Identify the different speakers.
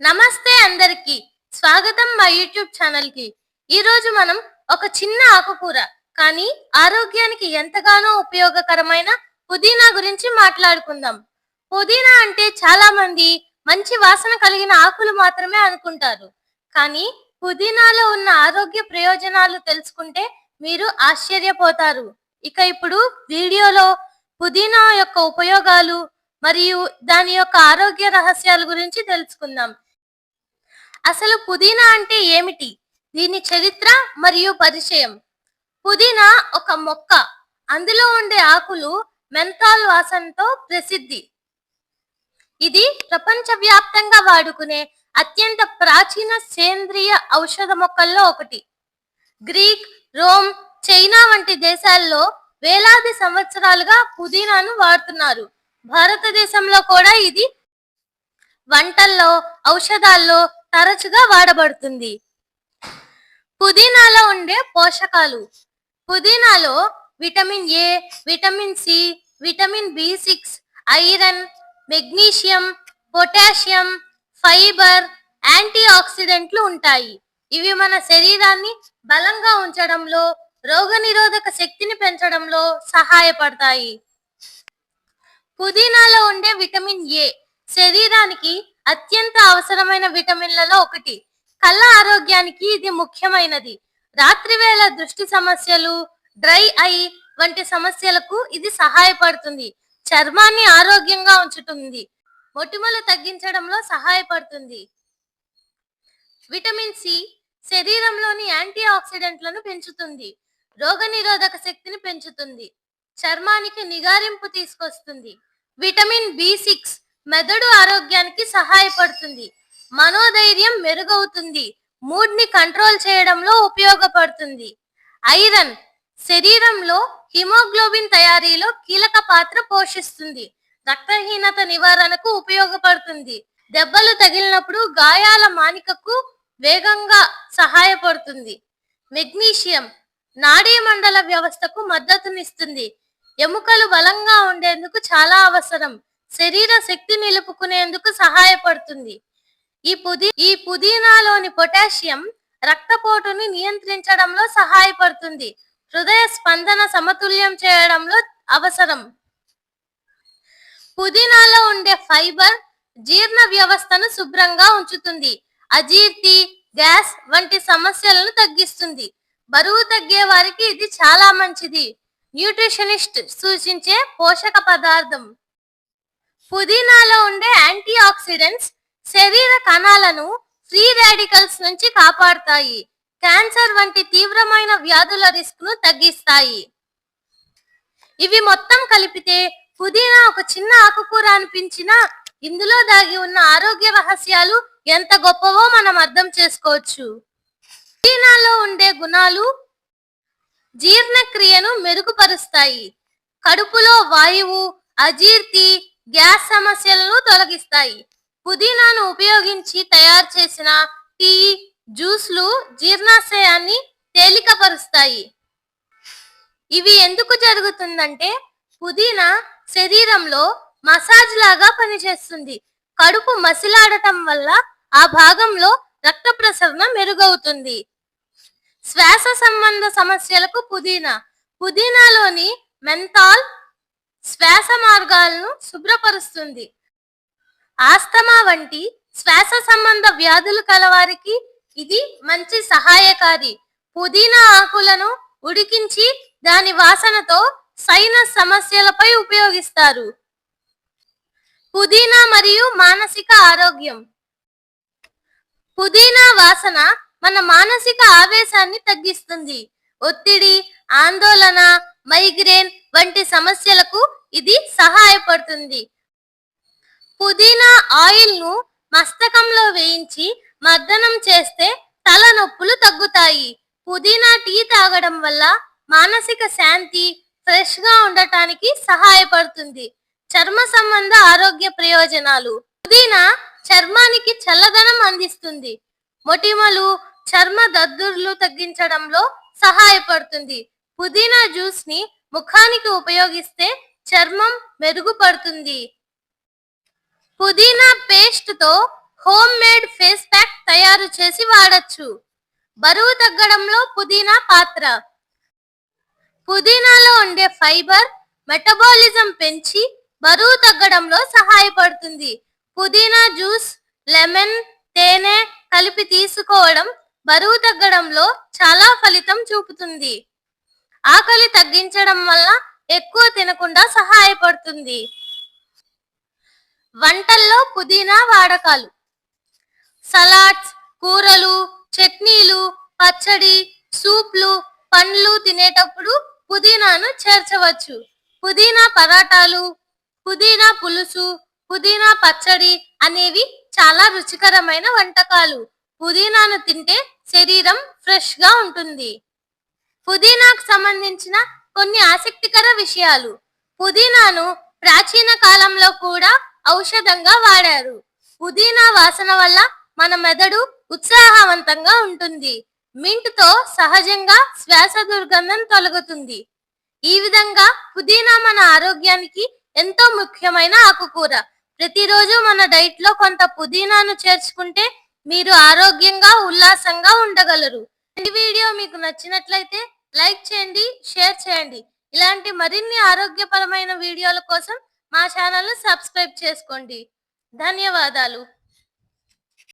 Speaker 1: నమస్తే అందరికి. స్వాగతం మా యూట్యూబ్ ఛానల్కి ఈ రోజు మనం ఒక చిన్న ఆకుకూర కానీ ఆరోగ్యానికి ఎంతగానో ఉపయోగకరమైన పుదీనా గురించి మాట్లాడుకుందాం. పుదీనా అంటే చాలా మంది మంచి వాసన కలిగిన ఆకులు మాత్రమే అనుకుంటారు. కానీ పుదీనాలో ఉన్న ఆరోగ్య ప్రయోజనాలు తెలుసుకుంటే మీరు ఆశ్చర్యపోతారు. ఇక ఇప్పుడు వీడియోలో పుదీనా యొక్క ఉపయోగాలు మరియు దాని యొక్క ఆరోగ్య రహస్యాల గురించి తెలుసుకుందాం. అసలు పుదీనా అంటే ఏమిటి? దీని చరిత్ర మరియు పరిచయం. పుదీనా ఒక మొక్క. అందులో ఉండే ఆకులు మెంథాల్ వాసనతో ప్రసిద్ధి. ఇది ప్రపంచవ్యాప్తంగా వాడుకునే అత్యంత ప్రాచీన సేంద్రియ ఔషధ మొక్కల్లో ఒకటి. గ్రీక్ రోమ్ చైనా వంటి దేశాల్లో వేలాది సంవత్సరాలుగా పుదీనాను వాడుతున్నారు. భారతదేశంలో కూడా ఇది. వంటల్లో ఔషధాల్లో తరచుగా వాడబడుతుంది. పుదీనాలో ఉండే పోషకాలు. పుదీనాలో vitamin A vitamin C vitamin B six iron magnesium potassium fibre anti ఆక్సిడెంట్లు ఉంటాయి. ఇవి మన శరీరాన్ని బలంగా ఉంచడంలో రోగనిరోధక శక్తిని పెంచడంలో సహాయపడతాయి. పుదీనాలో ఉండే విటమిన్ ఏ శరీరానికి అత్యంత అవసరమైన విటమిన్లలో ఒకటి. కళ్ళ ఆరోగ్యానికి ఇది ముఖ్యమైనది. రాత్రివేళ దృష్టి సమస్యలు డ్రై ఐ వంటి సమస్యలకు ఇది సహాయపడుతుంది. చర్మాన్ని ఆరోగ్యంగా ఉంచుతుంది. మొటిమలు తగ్గించడంలో సహాయపడుతుంది. విటమిన్ సి శరీరంలోని యాంటీ ఆక్సిడెంట్లను పెంచుతుంది. రోగనిరోధక శక్తిని పెంచుతుంది. చర్మానికి నిగారింపు తీసుకొస్తుంది. విటమిన్ బి సిక్స్ మెదడు ఆరోగ్యానికి సహాయపడుతుంది. మనోధైర్యం మెరుగవుతుంది. మూడ్ని కంట్రోల్ చేయడంలో ఉపయోగపడుతుంది. ఐరన్ శరీరంలో హిమోగ్లోబిన్ తయారీలో కీలక పాత్ర పోషిస్తుంది. రక్తహీనత నివారణకు ఉపయోగపడుతుంది. దెబ్బలు తగిలినప్పుడు గాయాల మానికకు వేగంగా సహాయపడుతుంది. మెగ్నీషియం నాడీ మండల వ్యవస్థకు మద్దతునిస్తుంది. ఎముకలు బలంగా ఉండేందుకు చాలా అవసరం. శరీర శక్తి నిలుపుకునేందుకు సహాయపడుతుంది. ఈ పుదీ ఈ పుదీనాలోని పొటాషియం రక్తపోటుని నియంత్రించడంలో సహాయపడుతుంది. హృదయ స్పందన సమతుల్యం చేయడంలో అవసరం. పుదీనాలో ఉండే ఫైబర్ జీర్ణ వ్యవస్థను శుభ్రంగా ఉంచుతుంది. అజీర్తి గ్యాస్ వంటి సమస్యలను తగ్గిస్తుంది. బరువు తగ్గే వారికి ఇది చాలా మంచిది. న్యూట్రిషనిస్ట్ సూచించే పోషక పదార్థం. పుదీనాలో ఉండే యాంటీ ఆక్సిడెంట్స్ శరీర కణాలను ఫ్రీ రాడికల్స్ నుంచి కాపాడుతాయి. క్యాన్సర్ వంటి తీవ్రమైన వ్యాధుల రిస్క్ను తగ్గిస్తాయి. ఇవి మొత్తం కలిపితే పుదీనా ఒక చిన్న ఆకుకూర అనిపించినా ఇందులో దాగి ఉన్న ఆరోగ్య రహస్యాలు ఎంత గొప్పవో మనం అర్థం చేసుకోవచ్చు. పుదీనాలో ఉండే గుణాలు జీర్ణక్రియను మెరుగుపరుస్తాయి. కడుపులో వాయువు అజీర్తి గ్యాస్ సమస్యలను తొలగిస్తాయి. పుదీనాను ఉపయోగించి తయారు చేసిన టీ జ్యూస్లు జీర్ణాశయాన్ని తేలికపరుస్తాయి. ఇవి ఎందుకు జరుగుతుందంటే పుదీనా శరీరంలో మసాజ్ లాగా పనిచేస్తుంది. కడుపు మసిలాడటం వల్ల ఆ భాగంలో రక్త ప్రసరణ మెరుగవుతుంది. శ్వాస సంబంధ సమస్యలకు పుదీనా. పుదీనాలోని మెంతాల్ శ్వాస మార్గాలను శుభ్రపరుస్తుంది. ఆస్తమా వంటి శ్వాస సంబంధ వ్యాధులు కలవారికి ఇది మంచి సహాయకారి. పుదీనా ఆకులను ఉడికించి దాని వాసనతో సైనస్ సమస్యలపై ఉపయోగిస్తారు. పుదీనా మరియు మానసిక ఆరోగ్యం. పుదీనా వాసన మన మానసిక ఆవేశాన్ని తగ్గిస్తుంది. ఒత్తిడి ఆందోళన మైగ్రేన్ వంటి సమస్యలకు ఇది సహాయపడుతుంది. పుదీనా ఆయిల్ను మస్తకంలో వేయించి మర్దనం చేస్తే తలనొప్పులు తగ్గుతాయి. పుదీనా టీ తాగడం వల్ల మానసిక శాంతి ఫ్రెష్గా ఉండటానికి సహాయపడుతుంది. చర్మ సంబంధ ఆరోగ్య ప్రయోజనాలు. పుదీనా చర్మానికి చల్లదనం అందిస్తుంది. మొటిమలు చర్మ దద్దుర్లు తగ్గించడంలో సహాయపడుతుంది. పుదీనా జ్యూస్ని ముఖానికి ఉపయోగిస్తే చర్మం మెరుగుపడుతుంది. పుదీనా పేస్ట్తో హోమ్ మేడ్ ఫేస్ ప్యాక్ తయారు చేసి వాడచ్చు. బరువు తగ్గడంలో పుదీనా పాత్ర. పుదీనాలో ఉండే ఫైబర్ మెటబాలిజం పెంచి బరువు తగ్గడంలో సహాయపడుతుంది. పుదీనా జ్యూస్ లెమన్ తేనె కలిపి తీసుకోవడం బరువు తగ్గడంలో చాలా ఫలితం చూపుతుంది. ఆకలి తగ్గించడం వల్ల ఎక్కువ తినకుండా సహాయపడుతుంది. వంటల్లో పుదీనా వాడకాలు. సలాడ్స్ కూరలు చట్నీలు పచ్చడి సూప్లు పండ్లు తినేటప్పుడు పుదీనాను చేర్చవచ్చు. పుదీనా పరాటాలు పుదీనా పులుసు పుదీనా పచ్చడి అనేవి చాలా రుచికరమైన వంటకాలు. పుదీనాను తింటే శరీరం ఫ్రెష్గా ఉంటుంది. పుదీనాకు సంబంధించిన కొన్ని ఆసక్తికర విషయాలు. పుదీనాను ప్రాచీన కాలంలో కూడా ఔషధంగా వాడారు. పుదీనా వాసన వల్ల మన మెదడు ఉత్సాహవంతంగా ఉంటుంది. మింట్తో సహజంగా శ్వాస దుర్గంధం తొలగుతుంది. ఈ విధంగా పుదీనా మన ఆరోగ్యానికి ఎంతో ముఖ్యమైన ఆకుకూర. ప్రతిరోజు మన డైట్లో కొంత పుదీనాను చేర్చుకుంటే మీరు ఆరోగ్యంగా ఉల్లాసంగా ఉండగలరు. ఈ వీడియో మీకు నచ్చినట్లయితే లైక్ చేయండి షేర్ చేయండి. ఇలాంటి మరిన్ని ఆరోగ్యపరమైన వీడియోల కోసం మా ఛానల్ను సబ్స్క్రైబ్ చేసుకోండి. ధన్యవాదాలు.